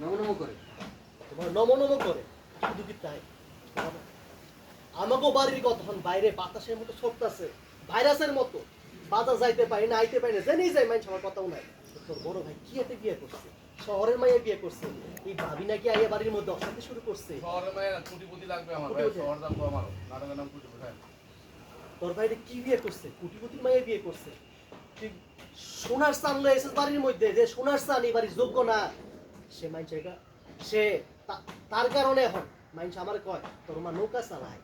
নমো নমো করে। তোমার নম নম করে। শুধু কি তাই? আমাকেও বাড়ির কতক্ষণ বাইরে বাতাসের মতো ছড়তাছে ভাইরাসের মতো। বাজার যাইতে পারি না আইতে পারি না জেনেই যাই আমার কথাও নাই। তোর বড় ভাই কি এতে বিয়ে করছে? শহরের মাইয়া বিয়ে করছে। এই ভাবি নাকি আইয়া বাড়ির মধ্যে অশান্তি শুরু করছে। শহরে মায়ের কুটিপতি লাগবে আমার ভাই। শহর যাব আমার। নাটকের নাম কুটিপতি হ্যাঁ। তোর ভাইরে কি বিয়ে করছে? কুটিপতির মাইয়া বিয়ে করছে। তুই সোনার স্থান লয়ে এসেছিস বাড়ির মধ্যে। যে সোনার স্থান এই বাড়ির যোগ্য না। সে মাইন জায়গা, সে তার কারণে এখন মাইনস আমার কয়, তোর মা নৌকা চালায়,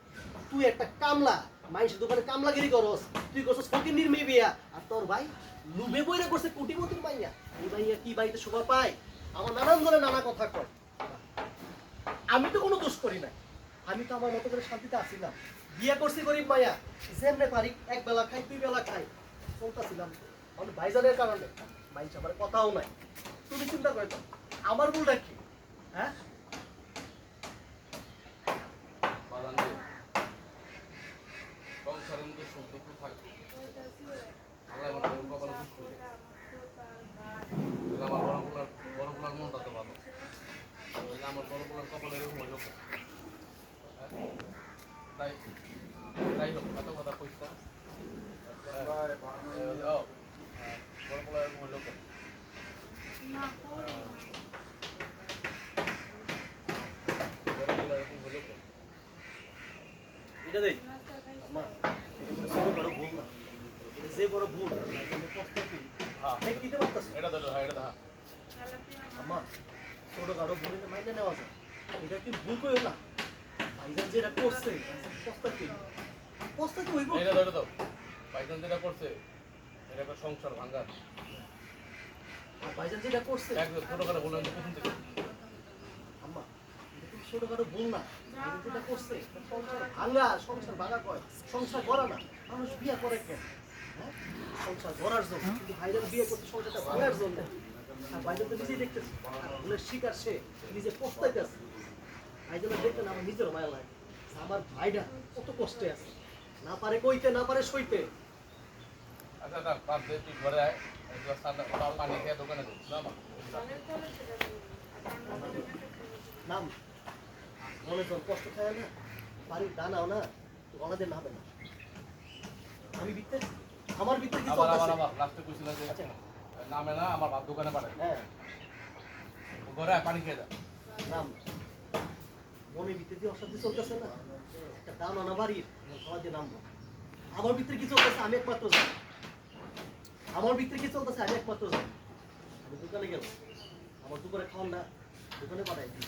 তুই একটা কামলা মাইনস দোকানে কামলাগিরি করস, তুই করছিস ফকির নির্মে বিয়া, আর তোর ভাই লুবে বইরে করছে কুটিপতির মাইয়া, এই মাইয়া কি বাড়িতে শোভা পায়? আমার নানান ধরনের নানা কথা কয়। আমি তো কোনো দোষ করি না আমি তো আমার মতো করে শান্তিতে আসিলাম বিয়ে করছি গরিব মায়া যেমনে পারি এক বেলা খাই দুই বেলা খাই, চলতেছিলাম। আমার ভাইজানের কারণে মাইস আমার কথাও নাই। তুমি চিন্তা করে আমার ভুলটা কি? হ্যাঁ? আমার বড় বড় বড় কপালে এরকম? হ্যাঁ? তাই তাই হোক এত কথা কইতা বড় পোলার এরকম হইল কেন? বড় পোলার এরকম হইল কেন? এটা দেই মা এটা কোনো বড় ভুল না এটা যে বড় ভুল আমি হ্যাঁ। ঠিক দিতে পারতাছি এটা ধরো হ্যাঁ এটা ধরো আম্মা ছোট কারও মাইনে নেওয়া যায়। এটা কি ভুল করে না ভাইজান যেটা করছে পস্তা কি পস্তা কি হইব এটা ধরে দাও ভাইজান যেটা করছে এটা একটা সংসার ভাঙ্গার আর ভাইজান যেটা করছে একদম ছোটখাটো বললেন যে প্রথম থেকে। ছোটখাটো ভুল না। যেটা করছে সংসার ভাঙা সংসার ভাঙা কয়? সংসার করা না। মানুষ বিয়ে করে কেন? হ্যাঁ? সংসার করার জন্য। কিন্তু ভাইজান বিয়ে করতে সংসারটা ভাঙার জন্য। আর ভাইজান তো নিজেই দেখতেছে। ভুলের শিকার সে নিজে পস্তাইতেছে। ভাইজানের দেখতে না আমার নিজেরও মায়া লাগে। আমার ভাইটা কত কষ্টে আছে। না পারে কইতে না পারে সইতে। আচ্ছা আচ্ছা বাদ দে তুই ঘরে আয়। পানি খেয়ে দোকানে না মা নাম মনে তোর কষ্ট খায় না বাড়ির দানাও না গলাদের নামে না আমি বিত্তে আমার বিত্তে কি আবার আবার আবার লাস্টে কইছিল যে আচ্ছা। নামে না আমার ভাত দোকানে পাঠায়। হ্যাঁ। ঘরে পানি খেয়ে যা। নাম। মনে ভিতরে দিয়ে অশান্তি চলতেছে না? একটা দাম আনা বাড়ির সবাই দিয়ে নামবো। আমার ভিতরে কি চলতেছে? আমি একমাত্র জানি। আমার ভিতরে কি চলতেছে? আমি একমাত্র জানি। আমি দোকানে গেলাম। আমার দোকানে খাওয়ান না দোকানে পাঠাই দিই